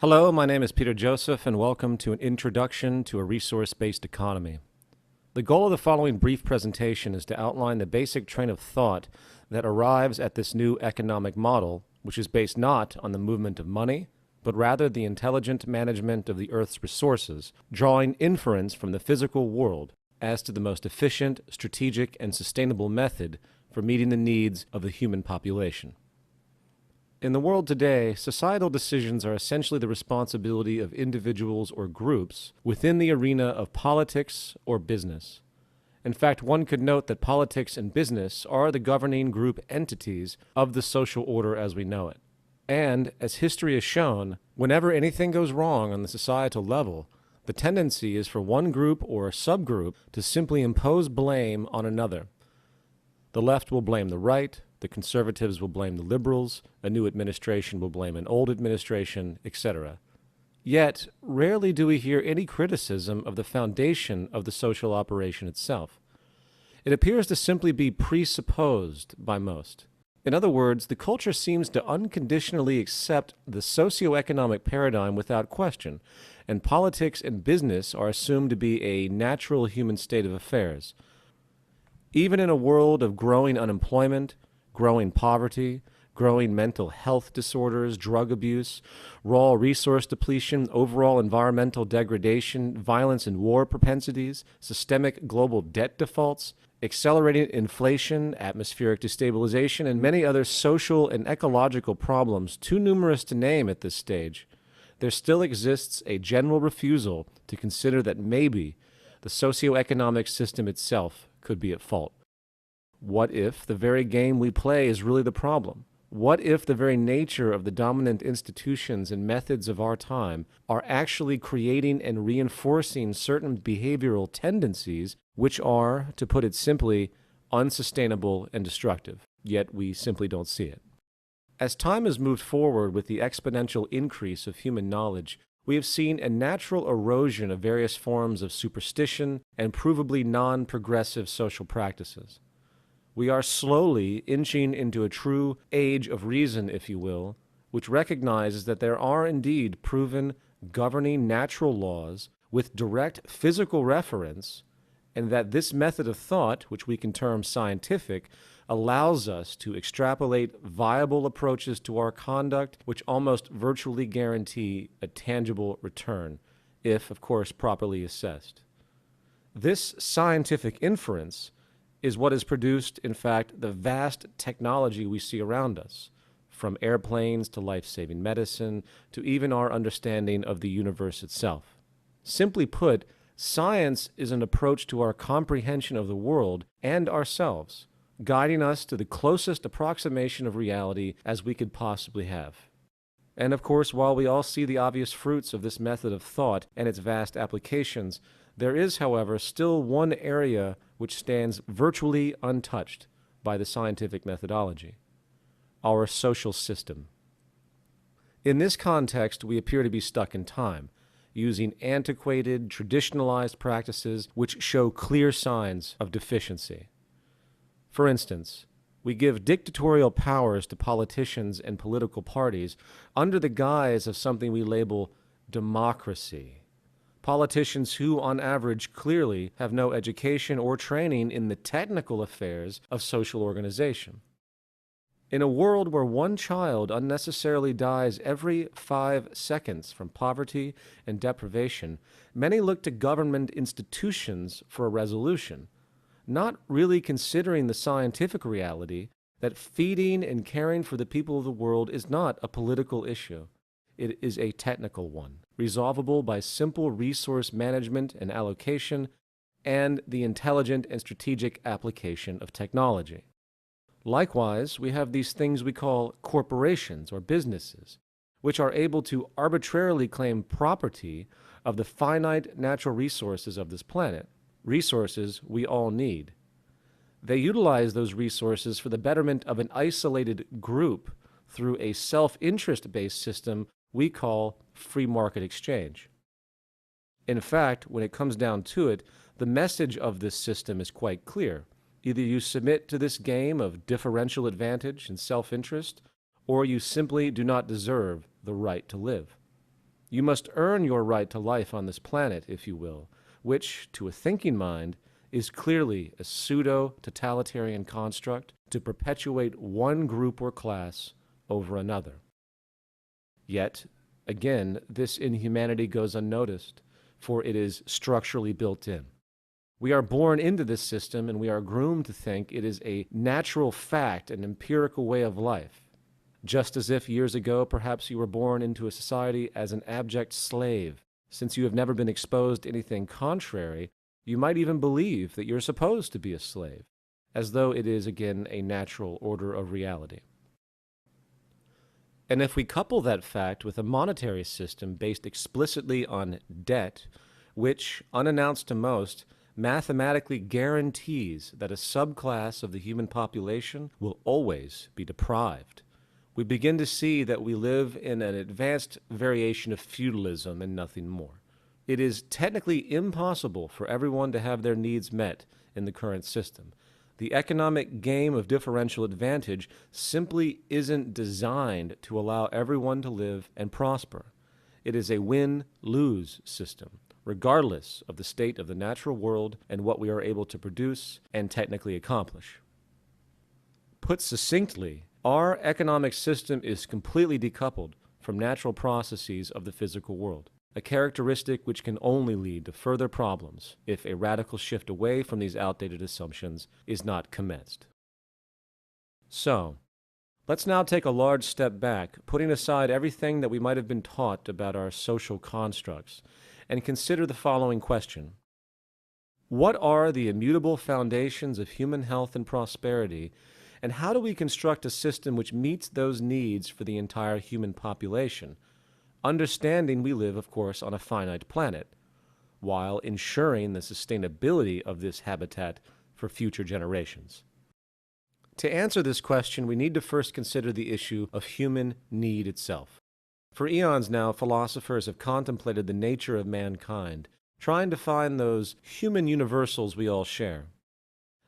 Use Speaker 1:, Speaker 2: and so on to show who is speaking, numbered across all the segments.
Speaker 1: Hello, my name is Peter Joseph, and welcome to an introduction to a resource based economy. The goal of the following brief presentation is to outline the basic train of thought that arrives at this new economic model, which is based not on the movement of money, but rather the intelligent management of the Earth's resources, drawing inference from the physical world as to the most efficient, strategic, and sustainable method for meeting the needs of the human population. In the world today, societal decisions are essentially the responsibility of individuals or groups within the arena of politics or business. In fact, one could note that politics and business are the governing group entities of the social order as we know it. And, as history has shown, whenever anything goes wrong on the societal level, the tendency is for one group or a subgroup to simply impose blame on another. The left will blame the right, the conservatives will blame the liberals, a new administration will blame an old administration, etc. Yet, rarely do we hear any criticism of the foundation of the social operation itself. It appears to simply be presupposed by most. In other words, the culture seems to unconditionally accept the socio-economic paradigm without question, and politics and business are assumed to be a natural human state of affairs. Even in a world of growing unemployment, growing poverty, growing mental health disorders, drug abuse, raw resource depletion, overall environmental degradation, violence and war propensities, systemic global debt defaults, accelerating inflation, atmospheric destabilization, and many other social and ecological problems too numerous to name at this stage, there still exists a general refusal to consider that maybe the socioeconomic system itself could be at fault. What if the very game we play is really the problem? What if the very nature of the dominant institutions and methods of our time are actually creating and reinforcing certain behavioral tendencies which are, to put it simply, unsustainable and destructive, yet we simply don't see it? As time has moved forward with the exponential increase of human knowledge, we have seen a natural erosion of various forms of superstition and provably non progressive social practices. We are slowly inching into a true age of reason, if you will, which recognizes that there are indeed proven governing natural laws with direct physical reference, and that this method of thought, which we can term scientific, allows us to extrapolate viable approaches to our conduct which almost virtually guarantee a tangible return, if, of course, properly assessed. This scientific inference is what has produced, in fact, the vast technology we see around us, from airplanes to life saving medicine to even our understanding of the universe itself. Simply put, science is an approach to our comprehension of the world and ourselves, guiding us to the closest approximation of reality as we could possibly have. And of course, while we all see the obvious fruits of this method of thought and its vast applications, there is, however, still one area which stands virtually untouched by the scientific methodology our social system. In this context, we appear to be stuck in time, using antiquated, traditionalized practices which show clear signs of deficiency. For instance, we give dictatorial powers to politicians and political parties under the guise of something we label democracy politicians who, on average, clearly have no education or training in the technical affairs of social organization. In a world where one child unnecessarily dies every five seconds from poverty and deprivation, many look to government institutions for a resolution, not really considering the scientific reality that feeding and caring for the people of the world is not a political issue. It is a technical one, resolvable by simple resource management and allocation and the intelligent and strategic application of technology. Likewise, we have these things we call corporations or businesses, which are able to arbitrarily claim property of the finite natural resources of this planet, resources we all need. They utilize those resources for the betterment of an isolated group through a self interest based system we call free market exchange. In fact, when it comes down to it, the message of this system is quite clear. Either you submit to this game of differential advantage and self interest, or you simply do not deserve the right to live. You must earn your right to life on this planet, if you will, which, to a thinking mind, is clearly a pseudo totalitarian construct to perpetuate one group or class over another. Yet, again, this inhumanity goes unnoticed, for it is structurally built in. We are born into this system and we are groomed to think it is a natural fact, an empirical way of life. Just as if years ago perhaps you were born into a society as an abject slave. Since you have never been exposed to anything contrary, you might even believe that you're supposed to be a slave, as though it is again a natural order of reality. And if we couple that fact with a monetary system based explicitly on debt, which, unannounced to most, mathematically guarantees that a subclass of the human population will always be deprived, we begin to see that we live in an advanced variation of feudalism and nothing more. It is technically impossible for everyone to have their needs met in the current system. The economic game of differential advantage simply isn't designed to allow everyone to live and prosper. It is a win lose system, regardless of the state of the natural world and what we are able to produce and technically accomplish. Put succinctly, our economic system is completely decoupled from natural processes of the physical world a characteristic which can only lead to further problems if a radical shift away from these outdated assumptions is not commenced. So, let's now take a large step back, putting aside everything that we might have been taught about our social constructs, and consider the following question What are the immutable foundations of human health and prosperity, and how do we construct a system which meets those needs for the entire human population? Understanding we live, of course, on a finite planet, while ensuring the sustainability of this habitat for future generations. To answer this question, we need to first consider the issue of human need itself. For eons now, philosophers have contemplated the nature of mankind, trying to find those human universals we all share.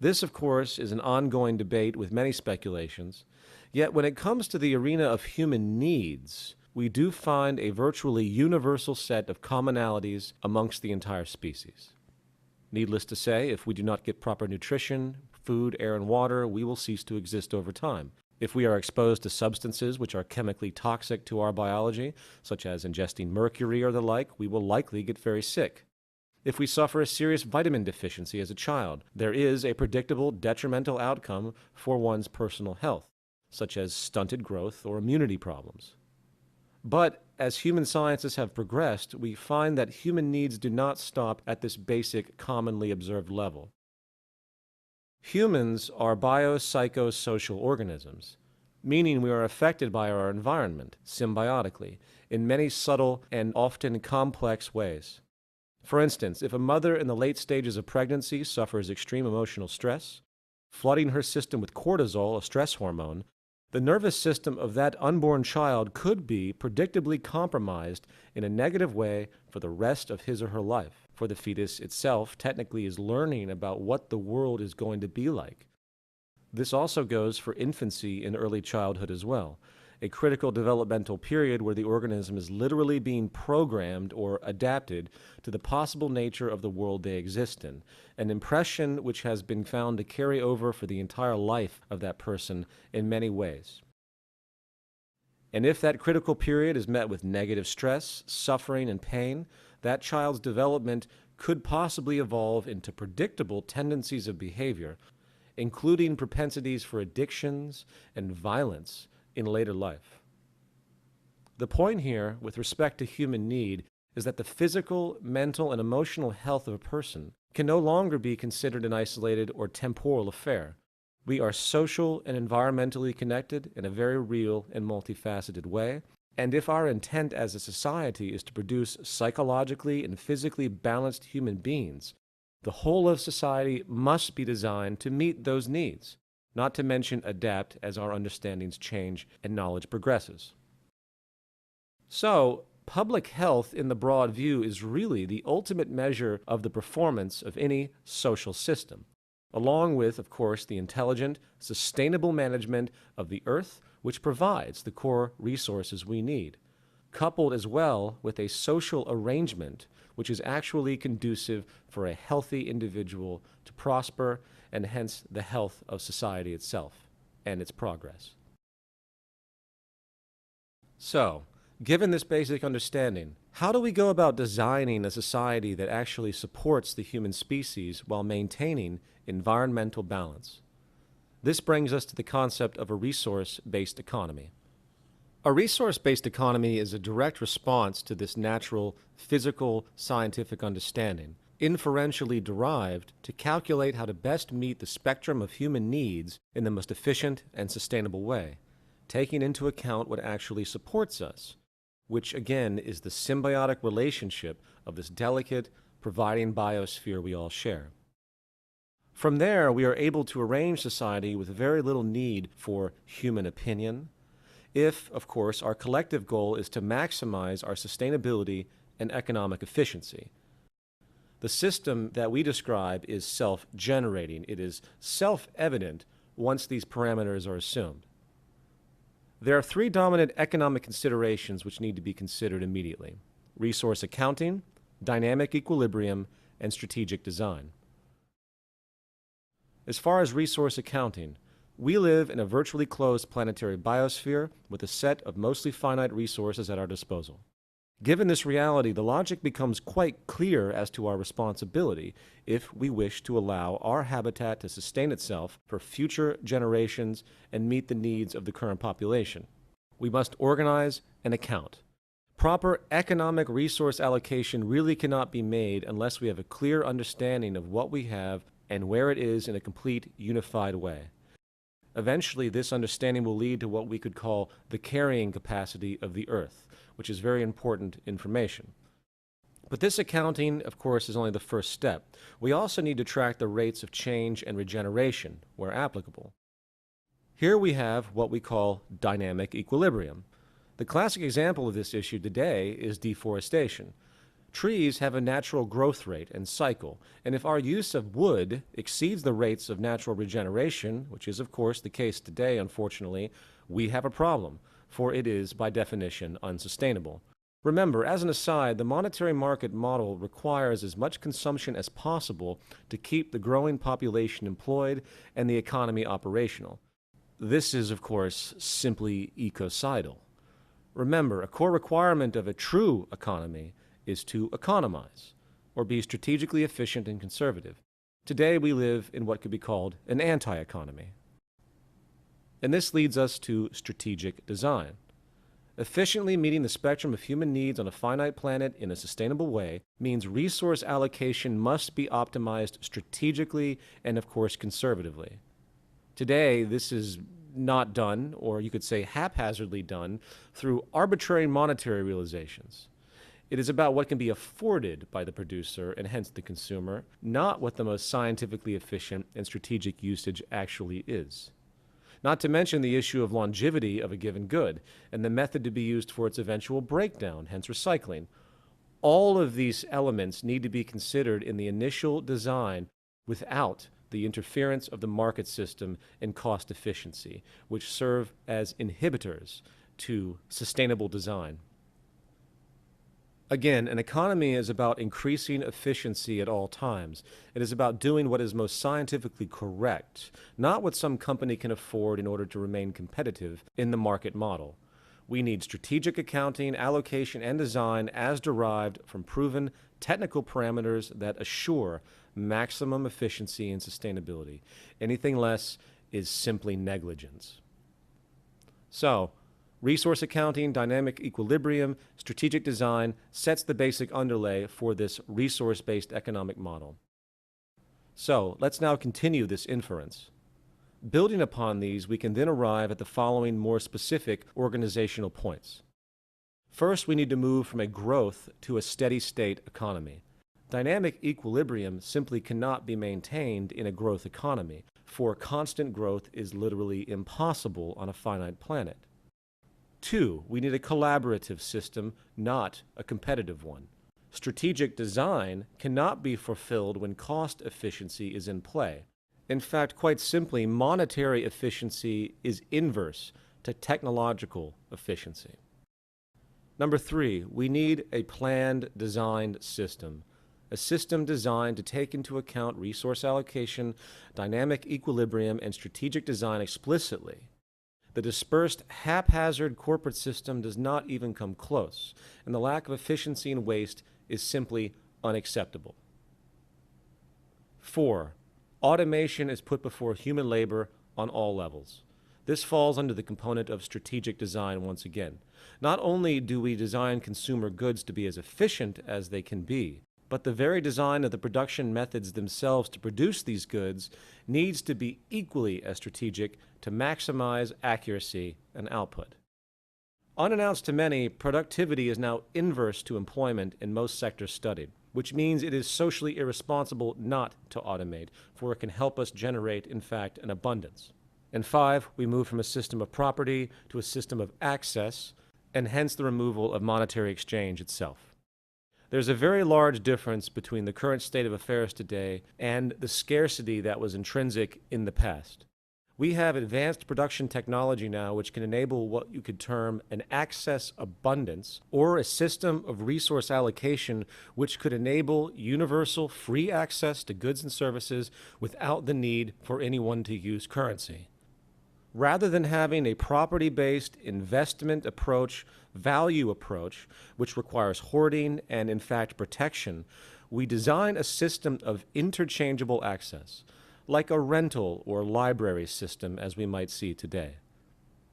Speaker 1: This, of course, is an ongoing debate with many speculations, yet when it comes to the arena of human needs, we do find a virtually universal set of commonalities amongst the entire species. Needless to say, if we do not get proper nutrition, food, air, and water, we will cease to exist over time. If we are exposed to substances which are chemically toxic to our biology, such as ingesting mercury or the like, we will likely get very sick. If we suffer a serious vitamin deficiency as a child, there is a predictable detrimental outcome for one's personal health, such as stunted growth or immunity problems. But as human sciences have progressed, we find that human needs do not stop at this basic, commonly observed level. Humans are biopsychosocial organisms, meaning we are affected by our environment symbiotically in many subtle and often complex ways. For instance, if a mother in the late stages of pregnancy suffers extreme emotional stress, flooding her system with cortisol, a stress hormone, the nervous system of that unborn child could be predictably compromised in a negative way for the rest of his or her life, for the fetus itself technically is learning about what the world is going to be like. This also goes for infancy and early childhood as well a critical developmental period where the organism is literally being programmed or adapted to the possible nature of the world they exist in, an impression which has been found to carry over for the entire life of that person in many ways. And if that critical period is met with negative stress, suffering, and pain, that child's development could possibly evolve into predictable tendencies of behavior, including propensities for addictions and violence in later life. The point here, with respect to human need, is that the physical, mental, and emotional health of a person can no longer be considered an isolated or temporal affair. We are social and environmentally connected in a very real and multifaceted way, and if our intent as a society is to produce psychologically and physically balanced human beings, the whole of society must be designed to meet those needs not to mention adapt as our understandings change and knowledge progresses. So, public health in the broad view is really the ultimate measure of the performance of any social system, along with, of course, the intelligent, sustainable management of the earth, which provides the core resources we need. Coupled as well with a social arrangement which is actually conducive for a healthy individual to prosper and hence the health of society itself and its progress. So, given this basic understanding, how do we go about designing a society that actually supports the human species while maintaining environmental balance? This brings us to the concept of a resource based economy. A resource based economy is a direct response to this natural, physical, scientific understanding, inferentially derived to calculate how to best meet the spectrum of human needs in the most efficient and sustainable way, taking into account what actually supports us, which again is the symbiotic relationship of this delicate, providing biosphere we all share. From there, we are able to arrange society with very little need for human opinion, if, of course, our collective goal is to maximize our sustainability and economic efficiency. The system that we describe is self generating, it is self evident once these parameters are assumed. There are three dominant economic considerations which need to be considered immediately resource accounting, dynamic equilibrium, and strategic design. As far as resource accounting, we live in a virtually closed planetary biosphere with a set of mostly finite resources at our disposal. Given this reality, the logic becomes quite clear as to our responsibility if we wish to allow our habitat to sustain itself for future generations and meet the needs of the current population. We must organize and account. Proper economic resource allocation really cannot be made unless we have a clear understanding of what we have and where it is in a complete, unified way. Eventually, this understanding will lead to what we could call the carrying capacity of the Earth, which is very important information. But this accounting, of course, is only the first step. We also need to track the rates of change and regeneration, where applicable. Here we have what we call dynamic equilibrium. The classic example of this issue today is deforestation. Trees have a natural growth rate and cycle, and if our use of wood exceeds the rates of natural regeneration, which is of course the case today, unfortunately, we have a problem, for it is by definition unsustainable. Remember, as an aside, the monetary market model requires as much consumption as possible to keep the growing population employed and the economy operational. This is, of course, simply ecocidal. Remember, a core requirement of a true economy is to economize, or be strategically efficient and conservative. Today we live in what could be called an anti economy. And this leads us to strategic design. Efficiently meeting the spectrum of human needs on a finite planet in a sustainable way means resource allocation must be optimized strategically and, of course, conservatively. Today, this is not done, or you could say haphazardly done, through arbitrary monetary realizations. It is about what can be afforded by the producer and hence the consumer, not what the most scientifically efficient and strategic usage actually is. Not to mention the issue of longevity of a given good and the method to be used for its eventual breakdown, hence recycling. All of these elements need to be considered in the initial design without the interference of the market system and cost efficiency, which serve as inhibitors to sustainable design. Again, an economy is about increasing efficiency at all times. It is about doing what is most scientifically correct, not what some company can afford in order to remain competitive in the market model. We need strategic accounting, allocation, and design as derived from proven technical parameters that assure maximum efficiency and sustainability. Anything less is simply negligence. So, Resource accounting, dynamic equilibrium, strategic design sets the basic underlay for this resource based economic model. So let's now continue this inference. Building upon these, we can then arrive at the following more specific organizational points. First, we need to move from a growth to a steady state economy. Dynamic equilibrium simply cannot be maintained in a growth economy, for constant growth is literally impossible on a finite planet. Two, we need a collaborative system, not a competitive one. Strategic design cannot be fulfilled when cost efficiency is in play. In fact, quite simply, monetary efficiency is inverse to technological efficiency. Number three, we need a planned, designed system. A system designed to take into account resource allocation, dynamic equilibrium, and strategic design explicitly. The dispersed, haphazard corporate system does not even come close, and the lack of efficiency and waste is simply unacceptable. Four, automation is put before human labor on all levels. This falls under the component of strategic design once again. Not only do we design consumer goods to be as efficient as they can be, but the very design of the production methods themselves to produce these goods needs to be equally as strategic to maximize accuracy and output. Unannounced to many, productivity is now inverse to employment in most sectors studied, which means it is socially irresponsible not to automate, for it can help us generate, in fact, an abundance. And five, we move from a system of property to a system of access, and hence the removal of monetary exchange itself. There's a very large difference between the current state of affairs today and the scarcity that was intrinsic in the past. We have advanced production technology now which can enable what you could term an access abundance or a system of resource allocation which could enable universal free access to goods and services without the need for anyone to use currency. Rather than having a property based investment approach, value approach, which requires hoarding and, in fact, protection, we design a system of interchangeable access like a rental or library system as we might see today.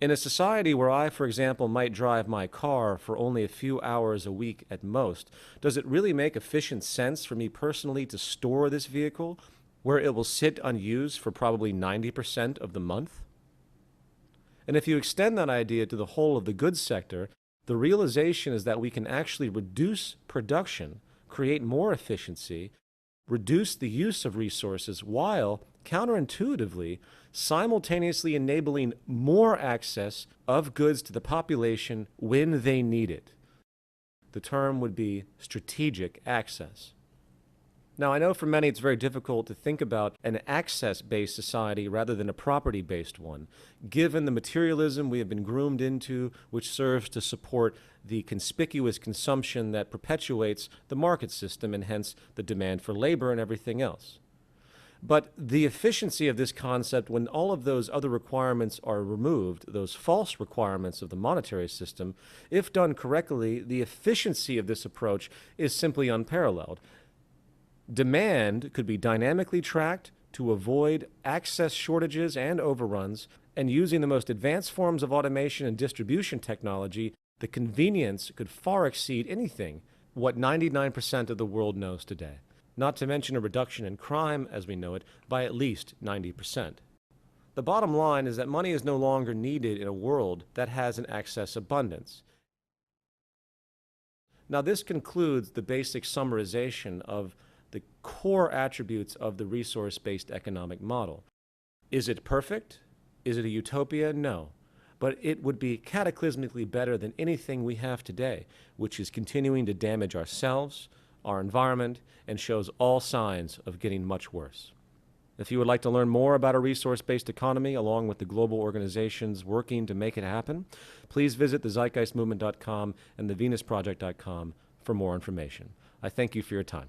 Speaker 1: In a society where I, for example, might drive my car for only a few hours a week at most, does it really make efficient sense for me personally to store this vehicle where it will sit unused for probably 90% of the month? And if you extend that idea to the whole of the goods sector, the realization is that we can actually reduce production, create more efficiency, reduce the use of resources while counterintuitively simultaneously enabling more access of goods to the population when they need it. The term would be strategic access. Now, I know for many it's very difficult to think about an access based society rather than a property based one, given the materialism we have been groomed into, which serves to support the conspicuous consumption that perpetuates the market system and hence the demand for labor and everything else. But the efficiency of this concept, when all of those other requirements are removed, those false requirements of the monetary system, if done correctly, the efficiency of this approach is simply unparalleled. Demand could be dynamically tracked to avoid access shortages and overruns, and using the most advanced forms of automation and distribution technology, the convenience could far exceed anything what 99% of the world knows today, not to mention a reduction in crime as we know it by at least 90%. The bottom line is that money is no longer needed in a world that has an excess abundance. Now, this concludes the basic summarization of the core attributes of the resource based economic model. Is it perfect? Is it a utopia? No. But it would be cataclysmically better than anything we have today, which is continuing to damage ourselves, our environment, and shows all signs of getting much worse. If you would like to learn more about a resource based economy along with the global organizations working to make it happen, please visit thezeitgeistmovement.com and thevenusproject.com for more information. I thank you for your time.